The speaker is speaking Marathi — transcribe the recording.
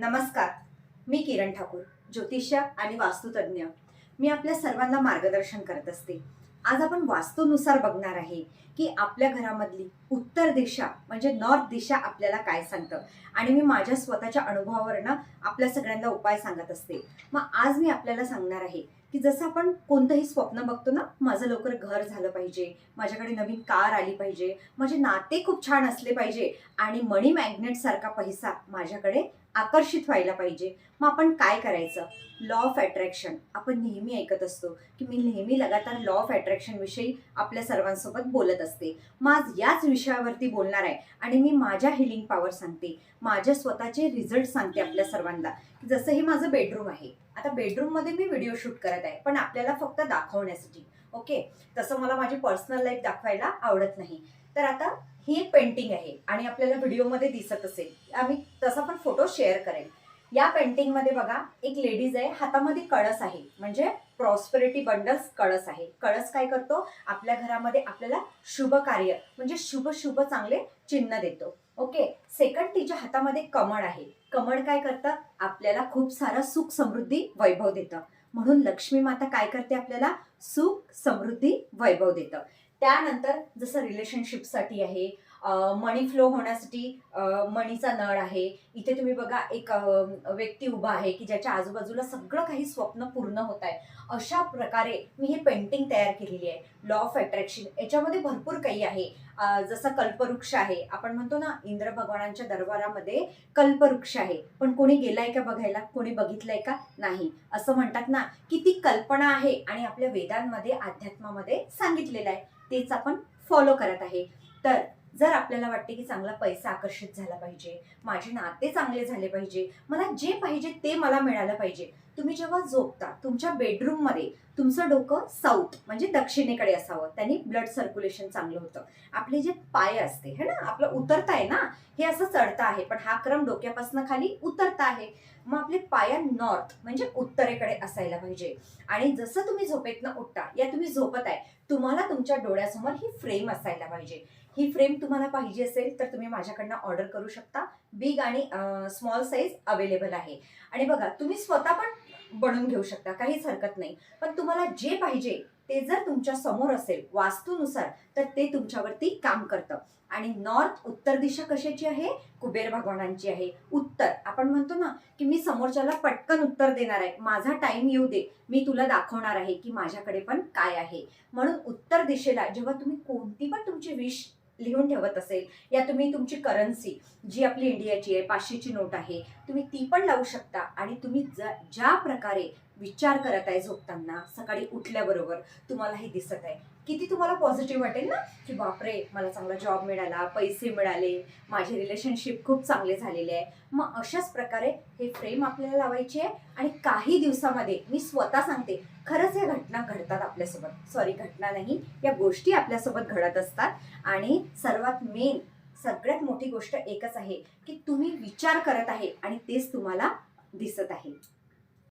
नमस्कार मी किरण ठाकूर ज्योतिष्य आणि वास्तुतज्ञ. मी आपल्या सर्वांना मार्गदर्शन करत असते. आज आपण वास्तूनुसार बघणार आहे की आपल्या घरामधली उत्तर दिशा म्हणजे नॉर्थ दिशा आपल्याला काय सांगतं? आणि मी माझ्या स्वतःच्या अनुभवावरनं आपल्या सगळ्यांना उपाय सांगत असते. मग आज मी आपल्याला सांगणार आहे की जसं आपण कोणतंही स्वप्न बघतो ना माझं लवकर घर झालं पाहिजे माझ्याकडे नवीन कार आली पाहिजे माझे नाते खूप छान असले पाहिजे आणि मनी मॅग्नेट सारखा पैसा माझ्याकडे आकर्षित व्हायला पाहिजे. मग आपण काय करायचं? लॉ ऑफ अट्रॅक्शन आपण नेहमी ऐकत असतो की मी नेहमी लगातार लॉ ऑफ अट्रॅक्शनविषयी आपल्या सर्वांसोबत बोलत असते. मग आज याच विषयावरती बोलणार आहे आणि मी माझ्या हिलिंग पॉवर सांगते. माझ्या स्वतःचे रिझल्ट सांगते आपल्या सर्वांना. जसं हे माझं बेडरूम आहे. आता बेडरूममध्ये मी व्हिडिओ शूट करत आहे पण आपल्याला फक्त दाखवण्यासाठी ओके तसं मला माझी पर्सनल लाईफ दाखवायला आवडत नाही. तर आता ही एक पेंटिंग आहे आणि आपल्याला व्हिडिओमध्ये दिसत असेल. आम्ही तसा पण फोटो शेअर करेल या पेंटिंगमध्ये बघा एक लेडीज आहे हातामध्ये कळस आहे. म्हणजे प्रॉस्पेरिटी बंडल्स कळस आहे. कळस काय करतो? आपल्या घरामध्ये आपल्याला शुभ कार्य म्हणजे शुभ शुभ चांगले चिन्ह देतो. ओके सेकंड तिच्या हातामध्ये कमळ आहे. कमळ काय करतं? आपल्याला खूप सारं सुख समृद्धी वैभव देतं. म्हणून लक्ष्मी माता काय करते आपल्याला? सुख समृद्धी वैभव देतं. त्यानंतर जसं रिलेशनशिपसाठी आहे मनी फ्लो होण्यासाठी मणीचा नळ आहे. इथे तुम्ही बघा एक व्यक्ती उभा आहे की ज्याच्या आजूबाजूला सगळं काही स्वप्न पूर्ण होत आहे. अशा प्रकारे मी हे पेंटिंग तयार केलेली आहे. लॉ ऑफ अट्रॅक्शन याच्यामध्ये भरपूर काही आहे. जसं कल्पवृक्ष आहे. आपण म्हणतो ना इंद्र भगवानांच्या दरबारामध्ये कल्पवृक्ष आहे. पण कोणी गेलाय का बघायला? कोणी बघितलंय का? नाही. असं म्हणतात ना की ती कल्पना आहे आणि आपल्या वेदांमध्ये अध्यात्मामध्ये सांगितलेलं आहे. तेच आपण फॉलो करत आहे. तर जर आपल्याला वाटते की चांगला पैसा आकर्षित झाला पाहिजे माझे नाते चांगले झाले पाहिजे मला जे पाहिजे ते मला मिळालं पाहिजे तुम्ही जेव्हा झोपता तुमच्या बेडरूममध्ये तुमचं डोकं साऊथ म्हणजे दक्षिणेकडे असावं. त्यांनी ब्लड सर्क्युलेशन चांगलं होतं. आपले जे पाय असते है ना? आपलं उतरता आहे ना? हे असं चढतं आहे पण हा क्रम डोक्यापासून खाली उतरता आहे. मग आपले पाया नॉर्थ म्हणजे उत्तरेकडे असायला पाहिजे. आणि जसं तुम्ही झोपेतनं उठता या तुम्ही झोपत आहे तुम्हाला तुमच्या डोळ्यासमोर ही फ्रेम असायला पाहिजे. ही फ्रेम तुम्हाला पाहिजे असेल तर तुम्ही माझ्याकडनं ऑर्डर करू शकता. बिग आणि स्मॉल साईज अवेलेबल आहे. आणि बघा तुम्ही स्वतः पण बनवून घेऊ शकता काहीच हरकत नाही. पण तुम्हाला जे पाहिजे ते जर तुमच्यासमोर असेल वास्तूनुसार तर ते तुमच्यावरती काम करतं. आणि नॉर्थ उत्तर दिशा कशाची आहे? कुबेर भगवानांची आहे. उत्तर. आपण म्हणतो ना की मी समोरच्याला पटकन उत्तर देणार आहे. माझा टाइम येऊ दे. मी तुला दाखवणार आहे की माझ्याकडे पण काय आहे. म्हणून उत्तर दिशेला जेव्हा तुम्ही कोणती पण तुमची विश लिहून ठेवत असेल या तुम्ही तुमची करन्सी जी आपली इंडियाची आहे पाचशेची नोट आहे तुम्ही ती पण लावू शकता. आणि तुम्ही ज- ज्या प्रकारे विचार करत आहे झोपताना सकाळी उठल्याबरोबर तुम्हाला हे दिसत आहे. किती तुम्हाला पॉझिटिव्ह वाटेल ना? की बापरे मला चांगला जॉब मिळाला पैसे मिळाले माझे रिलेशनशिप खूप चांगले झालेले आहे. मग अशाच प्रकारे हे फ्रेम आपल्याला लावायची आहे. आणि काही दिवसामध्ये मी स्वतः सांगते खरंच या घटना घडतात आपल्यासोबत. सॉरी घटना नाही. या गोष्टी आपल्यासोबत घडत असतात. आणि सर्वात मेन सगळ्यात मोठी गोष्ट एकच आहे की तुम्ही विचार करत आहे आणि तेच तुम्हाला दिसत आहे.